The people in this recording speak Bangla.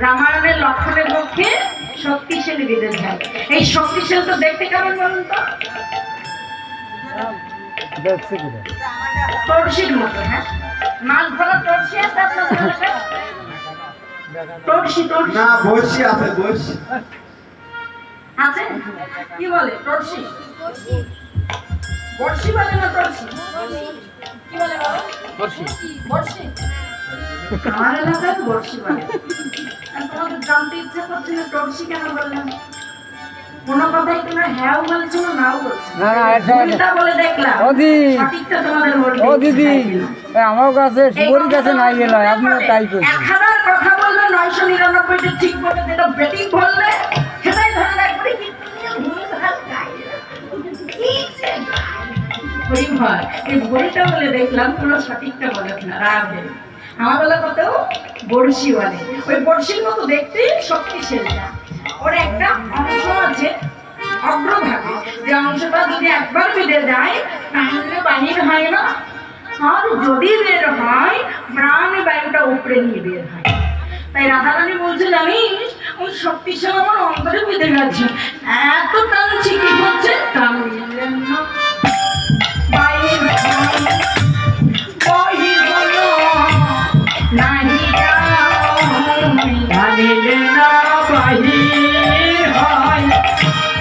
রামায়ণের লক্ষণের পক্ষে শক্তিশালী বিদেশ যায় এই শক্তিশালী তো দেখতে কেমন বলুন তো? দেখছি কিনা টর্সির মতো হ্যাঁ? মাছ ধরা টর্সি আছে আপনাদের এলাকায়? টর্সি টর্সি না বসি আছে বসি আছে? কি বলে? টর্সি বর্ষি বলে না কি বলে বর্ষি আমার এলাকায় বর্ষি বলে। তোমাদের জানতে ইচ্ছা করছে না টর্সি কেন বললাম? কোনো কথাই তোমরা হ্যাঁও বলছো না নাও বলছো। না, না, এটা- ভুলটা বলে দেখলাম। ও দি। সঠিকটা তোমাদের বলতে ও দিদি। চাইবে না। এ আমার কাছে সুপরির কাছে নাই গেল আপনিও তাই করছেন। কথা বললে নয়শো নিরানব্বইটা ঠিক বলে যেটা বেটিং বললে সেটাই ধরে রাখবে কিন্তু ভুল ভালো গাইলে। কি হরি ভয়, এই ভরিটা বলে দেখলাম তোমরা সঠিকটা বলে না রাধে আমার বেলা কত বড়শি বলে ওই বড়শির মতো দেখতে শক্তিশালীটা ওর একটা অংশ আছে অগ্রভাগে। যে অংশটা যদি একবার বেড়ে যায়, তাহলে বাহির হয় না। আর যদি বের হয়, প্রাণ বায়ুটা উপরে নিয়ে বের হয়। তাই রাধারানী বলছে জানিস ওই শক্তিশালী আমার অন্তরে বেঁধে গেছে। এত টানছি কি nine.